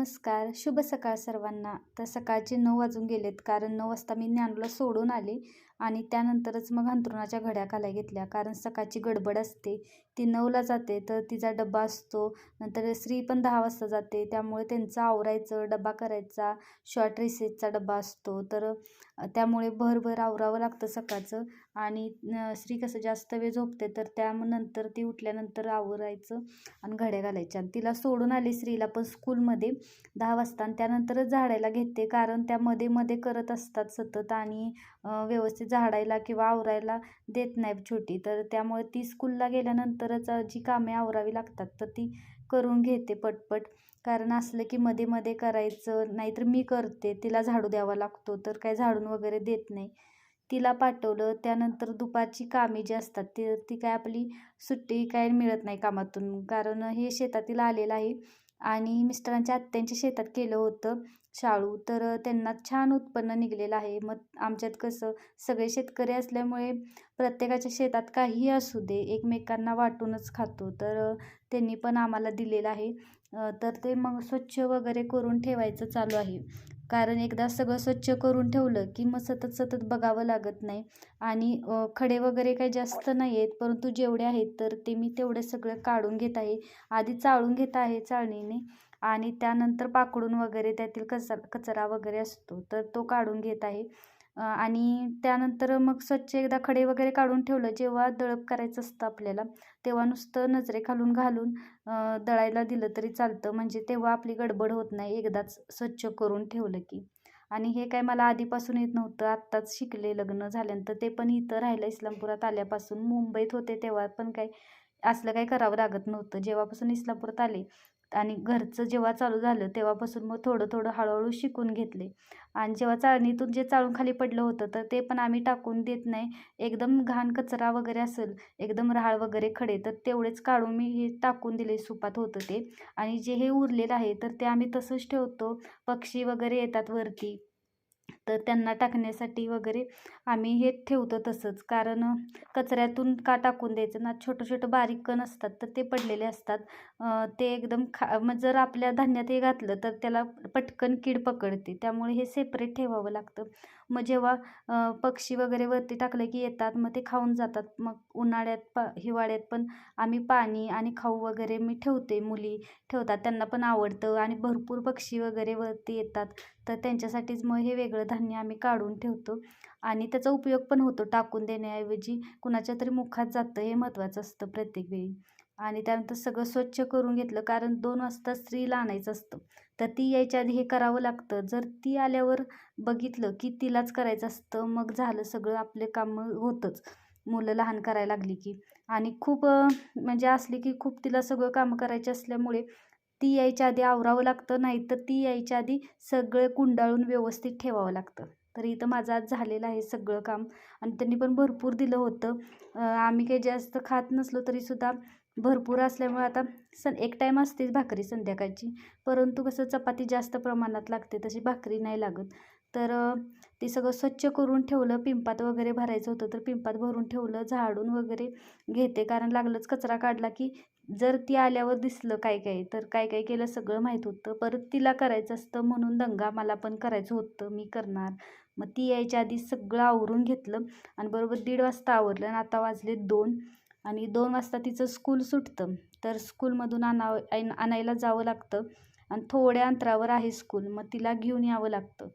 नमस्कार शुभ सकाळ सर्वांना. तर सकाळचे नऊ वाजून गेलेत कारण नऊ वाजता मी ज्ञानला सोडून आले. आणि त्यानंतरच मग अंथरुणाच्या घड्या घालाय घेतल्या. कारण सकाळची गडबड असते. ती नऊला जाते तर तिचा डब्बा असतो. नंतर स्त्री पण दहा वाजता जाते. त्यामुळे त्यांचा आवरायचं डब्बा करायचा शॉर्ट रिसेसचा डब्बा असतो. तर त्यामुळे भरभर आवरावं लागतं सकाळचं. आणि स्त्री कसं जास्त वेळ झोपते तर त्यानंतर ती उठल्यानंतर आवरायचं आणि घड्या घालायच्या. आणि तिला सोडून आली स्त्रीला पण स्कूलमध्ये दहा वाजता. आणि त्यानंतरच झाडायला घेते. कारण त्या मध्ये मध्ये करत असतात सतत आणि व्यवस्थित झाडायला किंवा आवरायला देत नाही छोटी. तर त्यामुळे ती स्कूलला गेल्यानंतरच जी कामे आवरावी लागतात तर ती करून घेते पटपट. कारण असलं की मध्ये मध्ये करायचं नाहीतर मी करते तिला झाडू द्यावा लागतो तर काय झाडून वगैरे देत नाही. तिला पाठवलं त्यानंतर दुपारची कामे जी असतात ती ती काय आपली सुट्टी काय मिळत नाही कामातून. कारण हे शेतातील आलेलं आहे आणि मिस्टरांच्या आत्यांच्या शेतात केलं होतं. शाळू तर त्यांना छान उत्पन्न निघलेलं आहे. मग आमच्यात कसं सगळे शेतकरी असल्यामुळे प्रत्येकाच्या शेतात काहीही असू दे एकमेकांना वाटूनच खातो. तर त्यांनी पण आम्हाला दिलेलं आहे. तर ते मग स्वच्छ वगैरे करून ठेवायचं चालू आहे. कारण एकदा सगळं स्वच्छ करून ठेवलं की मग सतत सतत बघावं लागत नाही. आणि खडे वगैरे काही जास्त नाही आहेत परंतु जेवढे आहेत तर ते मी तेवढे सगळं काढून घेत आहे. आधी चाळून घेत आहे चाळणीने. आणि त्यानंतर पाकडून वगैरे त्यातील कचरा कचरा वगैरे असतो तर तो काढून घेत आहे. आणि त्यानंतर मग स्वच्छ एकदा खडे वगैरे काढून ठेवलं जेव्हा दळप करायचं असतं आपल्याला तेव्हा नुसतं नजरेखालून घालून दळायला दिलं तरी चालतं. म्हणजे तेव्हा आपली गडबड होत नाही एकदाच स्वच्छ करून ठेवलं की. आणि हे काय मला आधीपासून येत नव्हतं आत्ताच शिकले लग्न झाल्यानंतर. ते पण इथं राहिलं इस्लामपुरात आल्यापासून. मुंबईत होते तेव्हा पण काय असलं काही करावं लागत नव्हतं. जेव्हापासून इस्लामपुरात आले आणि घरचं जेव्हा चालू झालं तेव्हापासून मग थोडं थोडं हळूहळू शिकून घेतले. आणि जेव्हा चाळणीतून जे चाळून खाली पडलं होतं तर ते पण आम्ही टाकून देत नाही. एकदम घाण कचरा वगैरे असेल एकदम राहाळ वगैरे खडे तर तेवढेच काढून मी हे टाकून दिले सुपात होतं ते. आणि जे हे उरलेलं आहे तर ते आम्ही तसंच ठेवतो. पक्षी वगैरे येतात वरती. तर त्यांना टाकण्यासाठी वगैरे आम्ही हे ठेवतो तसंच. कारण कचऱ्यातून का टाकून द्यायचं? ना छोटं छोटं बारीक कण असतात तर ते पडलेले असतात. ते एकदम खा मग जर आपल्या धान्यात हे घातलं तर त्याला पटकन कीड पकडते. त्यामुळे हे सेपरेट ठेवावं लागतं. मग जेव्हा पक्षी वगैरे वरती टाकलं की येतात मग ते खाऊन जातात. मग उन्हाळ्यात पा हिवाळ्यात पण आम्ही पाणी आणि खाऊ वगैरे मी ठेवते मुली ठेवतात. त्यांना पण आवडतं आणि भरपूर पक्षी वगैरे वरती येतात. तर त्यांच्यासाठीच मग हे वेगळं धान्य आम्ही काढून ठेवतो. आणि त्याचा उपयोग पण होतो टाकून देण्याऐवजी कुणाच्या तरी मुखात जातं हे महत्त्वाचं असतं प्रत्येक वेळी. आणि त्यानंतर सगळं स्वच्छ करून घेतलं कारण दोन वाजता स्त्रीला आणायचं असतं. तर ती यायच्या आधी हे करावं लागतं. जर ती आल्यावर बघितलं की तिलाच करायचं असतं मग झालं सगळं आपले कामं होतंच. मुलं लहान करायला लागली की. आणि खूप म्हणजे असली की खूप तिला सगळं कामं करायची असल्यामुळे ती यायच्या आधी आवरावं लागतं नाही तर ती यायच्या आधी सगळं कुंडाळून व्यवस्थित ठेवावं लागतं. तर इथं माझं आज झालेलं आहे सगळं काम. आणि त्यांनी पण भरपूर दिलं होतं. आम्ही काही जास्त खात नसलो तरीसुद्धा भरपूर असल्यामुळे आता सं एक टाईम असतेच भाकरी संध्याकाळची. परंतु कसं चपाती जास्त प्रमाणात लागते तशी भाकरी नाही लागत. तर ते सगळं स्वच्छ करून ठेवलं पिंपात वगैरे भरायचं होतं तर पिंपात भरून ठेवलं झाडून वगैरे घेते. कारण लागलंच कचरा काढला की जर ती आल्यावर दिसलं काय काय तर काय काय केलं सगळं माहीत होतं. परत तिला करायचं असतं म्हणून दंगा मला पण करायचं होतं मी करणार. मग ती यायच्या आधी सगळं आवरून घेतलं आणि बरोबर दीड वाजता आवरलं आणि आता वाजले दोन आणि दोन वाजता तिचं स्कूल सुटतं. तर स्कूलमधून आणाव आणायला जावं लागतं आणि थोड्या अंतरावर आहे स्कूल मग तिला घेऊन यावं लागतं.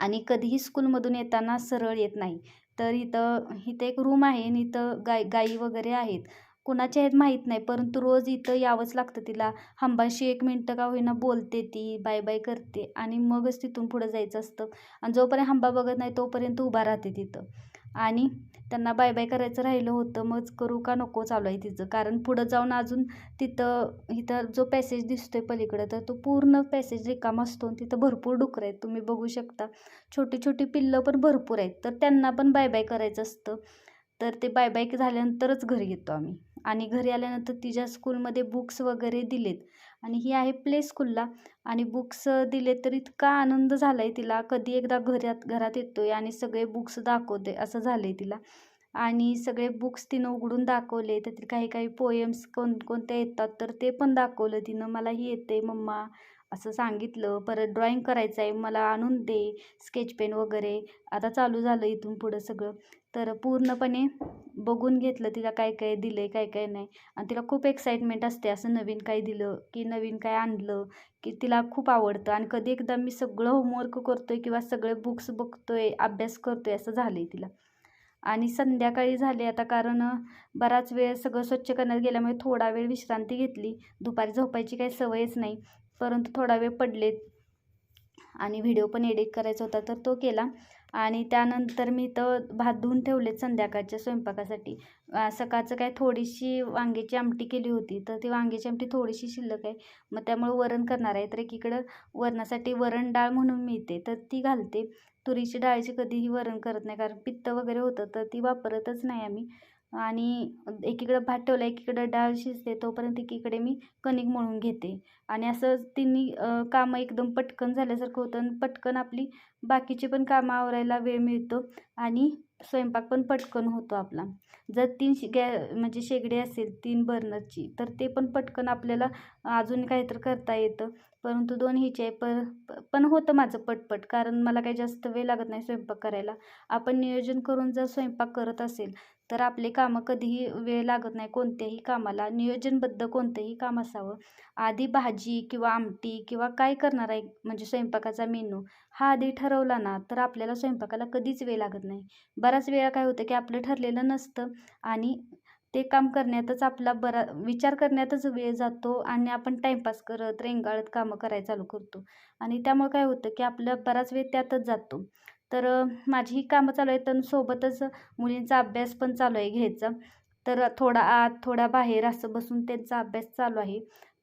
आणि कधीही स्कूलमधून येताना सरळ येत नाही. तर इथं इथं एक रूम आहे आणि इथं गाय गाई वगैरे आहेत. कुणाच्या आहेत माहीत नाही परंतु रोज इथं यावंच लागतं तिला. हंबाशी एक मिनटं का होईना बोलते ती बाय बाय करते आणि मगच तिथून पुढं जायचं असतं. आणि जोपर्यंत हंबा बघत नाही तोपर्यंत उभा राहते तिथं. आणि त्यांना बाय बाय करायचं राहिलं होतं मग करू का नको चालू आहे तिचं. कारण पुढं जाऊन अजून तिथं इथं जो पॅसेज दिसतोय पलीकडं तर तो पूर्ण पॅसेज रिकामा असतो आणि तिथं भरपूर डुकरं आहेत. तुम्ही बघू शकता. छोटी छोटी पिल्लं पण भरपूर आहेत. तर त्यांना पण बाय बाय करायचं असतं. तर ते बाय बाय झाल्यानंतरच घरी येतो आम्ही. आणि घरी आल्यानंतर तिच्या स्कूलमध्ये बुक्स वगैरे दिलेत. आणि ही आहे प्ले स्कूलला. आणि बुक्स दिले तर इतका आनंद झाला आहे तिला. कधी एकदा घरात घरात येतो आहे आणि सगळे बुक्स दाखवते असं झालं आहे तिला. आणि सगळे बुक्स तिनं उघडून दाखवले. त्यातील काही काही पोएम्स कोण कोणत्या येतात तर ते पण दाखवलं तिनं. मला ही येते मम्मा. असं सांगितलं. परत ड्रॉईंग करायचं आहे मला आणून दे स्केच पेन वगैरे. आता चालू झालं इथून पुढं सगळं. तर पूर्णपणे बघून घेतलं तिला काय काय दिलं आहे काय काय नाही. आणि तिला खूप एक्साइटमेंट असते असं नवीन काय दिलं की नवीन काय आणलं की तिला खूप आवडतं. आणि कधी एकदा मी सगळं होमवर्क करतो आहे किंवा सगळे बुक्स बघतो आहे अभ्यास करतो आहे असं झालं आहे तिला. आणि संध्याकाळी झाले आता कारण बराच वेळ सगळं स्वच्छ करण्यात गेल्यामुळे थोडा वेळ विश्रांती घेतली. दुपारी झोपायची काही सवयच नाही. परंतु थोडा वेळ पडले आणि व्हिडिओ पण एडिट करायचा होता तर तो केला. आणि त्यानंतर मी तर भात धुवून ठेवलेत संध्याकाळच्या स्वयंपाकासाठी. सकाळचं काय थोडीशी वांग्याची आमटी केली होती तर ती वांग्याची आमटी थोडीशी शिल्लक आहे. मग त्यामुळे वरण करणार आहे. तर एकीकडं वरणासाठी वरण डाळ म्हणून मिळते तर ती घालते. तुरीची डाळीची कधीही वरण करत नाही कारण पित्त वगैरे होतं तर ती वापरतच नाही आम्ही. आणि एकीकडं भात ठेवला एकीकडं डाळ शिजते तोपर्यंत एकीकडे मी कणिक मळून घेते. आणि असं तिन्ही कामं एकदम पटकन झाल्यासारखं होतं आणि पटकन आपली बाकीची पण कामं आवरायला वेळ मिळतो आणि स्वयंपाक पण पटकन होतो आपला. जर तीन शे गॅ म्हणजे शेगडी असेल तीन बर्नरची तर ते पण पटकन आपल्याला अजून काहीतरी करता येतं. परंतु दोन हिचे आहे पर पण होतं माझं पटपट कारण मला काही जास्त वेळ लागत नाही स्वयंपाक करायला. आपण नियोजन करून जर स्वयंपाक करत असेल तर आपले कामं कधीही वेळ लागत नाही कोणत्याही कामाला. नियोजनबद्ध कोणतंही काम असावं. आधी भाजी किंवा आमटी किंवा काय करणार आहे म्हणजे स्वयंपाकाचा मेनू हा आधी ठरवला ना तर आपल्याला स्वयंपाकाला कधीच वेळ लागत नाही. बराच वेळा काय होतं की आपलं ठरलेलं नसतं आणि ते काम करण्यातच आपला बरा विचार करण्यातच वेळ जातो आणि आपण टाईमपास करत रेंगाळत कामं करायला चालू करतो. आणि त्यामुळे काय होतं की आपलं बराच वेळ त्यातच जातो. तर माझी ही कामं चालू आहेत तर सोबतच मुलींचा अभ्यास पण चालू आहे घ्यायचा. तर थोडा आत थोडा बाहेर असं बसून त्यांचा अभ्यास चालू आहे.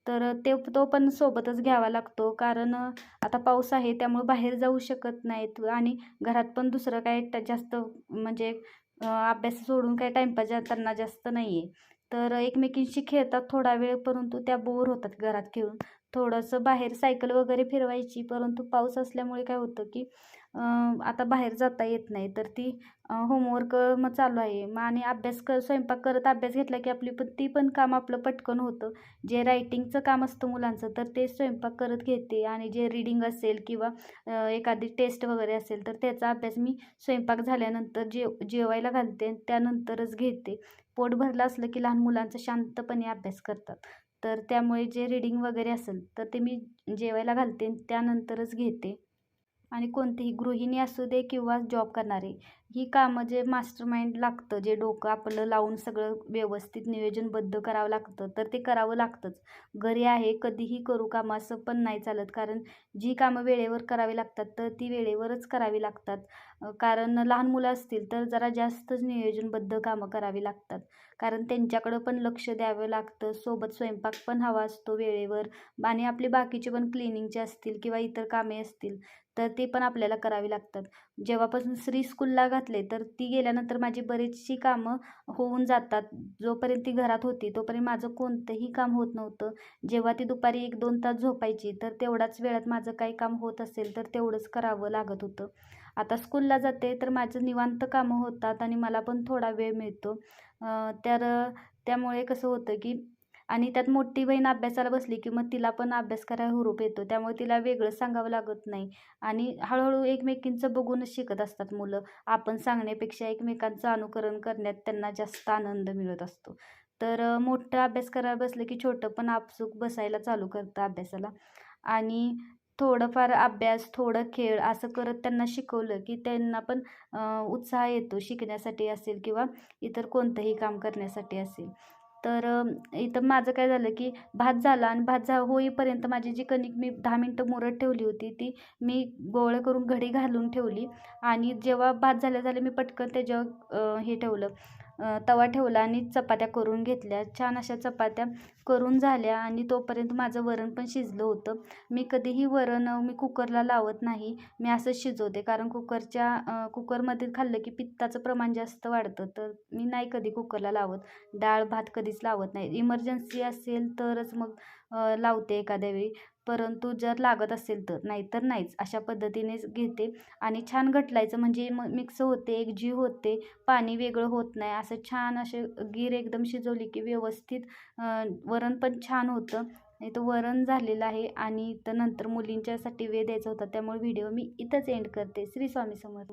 तर ते तो पण सोबतच घ्यावा लागतो. कारण आता पाऊस आहे त्यामुळे बाहेर जाऊ शकत नाहीत आणि घरात पण दुसरं काय जास्त म्हणजे अभ्यास सोडून काही टाईमपास त्यांना जास्त नाही आहे तर एकमेकींशी खेळतात थोडा वेळ परंतु त्या बोर होतात घरात खेळून. थोडंसं बाहेर सायकल वगैरे फिरवायची परंतु पाऊस असल्यामुळे काय होतं की आता बाहेर जाता येत नाही. तर ती होमवर्क मग चालू आहे. मग आणि अभ्यास कर स्वयंपाक करत अभ्यास घेतला की आपली पण ती पण काम आपलं पटकन होतं. जे रायटिंगचं काम असतं मुलांचं तर ते स्वयंपाक करत घेते. आणि जे रिडिंग असेल किंवा एखादी टेस्ट वगैरे असेल तर त्याचा अभ्यास मी स्वयंपाक झाल्यानंतर जेव जेवायला घालते त्यानंतरच घेते. पोट भरलं असलं की लहान मुलांचं शांतपणे अभ्यास करतात. तर त्यामुळे जे रिडिंग वगैरे असेल तर ते मी जेवायला घालते त्यानंतरच घेते. आणि कोणतीही गृहिणी असू दे किंवा जॉब करणारे. ही कामं जे मास्टर माइंड लागतं जे डोकं आपलं लावून सगळं व्यवस्थित नियोजनबद्ध करावं लागतं तर ते करावं लागतंच. घरी आहे कधीही करू कामं असं पण नाही चालत. कारण जी कामं वेळेवर करावी लागतात तर ती वेळेवरच करावी लागतात. कारण लहान मुलं असतील तर जरा जास्तच नियोजनबद्ध कामं करावी लागतात. कारण त्यांच्याकडं पण लक्ष द्यावं लागतं सोबत स्वयंपाक पण हवा असतो वेळेवर. आणि आपले बाकीचे पण क्लिनिंगचे असतील किंवा इतर कामे असतील तर ते पण आपल्याला करावी लागतात. जेव्हापासून श्री स्कूलला घातले तर ती गेल्यानंतर माझी बरीचशी कामं होऊन जातात. जोपर्यंत ती घरात होती तोपर्यंत माझं कोणतंही काम होत नव्हतं. जेव्हा ती दुपारी एक दोन तास झोपायची तर तेवढाच वेळात माझं काही काम होत असेल तर तेवढंच करावं लागत होतं. आता स्कूलला जाते तर माझं निवांत कामं होतात आणि मला पण थोडा वेळ मिळतो. तर त्यामुळे कसं होतं की आणि त्यात मोठी बहीण अभ्यासाला बसली की मग तिला पण अभ्यास करायला हुरूप येतो. त्यामुळे तिला वेगळं सांगावं लागत नाही. आणि हळूहळू एकमेकींचं बघूनच शिकत असतात मुलं. आपण सांगण्यापेक्षा एकमेकांचं अनुकरण करण्यात त्यांना जास्त आनंद मिळत असतो. तर मोठं अभ्यास करायला बसलं की छोटं पण आपसूक बसायला चालू करतं अभ्यासाला. आणि थोडंफार अभ्यास थोडं खेळ असं करत त्यांना शिकवलं की त्यांना पण उत्साह येतो शिकण्यासाठी असेल किंवा इतर कोणतंही काम करण्यासाठी असेल. तर इथं माझं काय झालं की भात झाला आणि भात झा होईपर्यंत माझी जी कणिक मी दहा मिनटं मुरत ठेवली होती ती मी गोळ करून घडी घालून ठेवली. आणि जेव्हा भात झाल्या झाले मी पटकन त्याच्यावर हे ठेवलं. तवा ठेवला आणि चपात्या करून घेतल्या. छान अशा चपात्या करून झाल्या आणि तोपर्यंत माझं वरण पण शिजलं होतं. मी कधीही वरण मी कुकरला लावत नाही. मी असंच शिजवते कारण कुकरच्या कुकरमध्ये खाल्लं की पित्ताचं प्रमाण जास्त वाढतं. तर मी नाही कधी कुकरला लावत. डाळ भात कधीच लावत नाही. इमर्जन्सी असेल तरच मग लावते एखाद्या वेळी. परंतु जर लागत असेल तर नाहीतर नाहीच अशा पद्धतीनेच घेते. आणि छान घटलायचं म्हणजे म मिक्स होते एक जीव होते पाणी वेगळं होत नाही. असं छान असे गीर एकदम शिजवली की व्यवस्थित वरण पण छान होतं. इथं वरण झालेलं आहे आणि इथं नंतर मुलींच्यासाठी वेळ द्यायचा होता त्यामुळे व्हिडिओ मी इथंच एंड करते. श्री स्वामी समर्थ.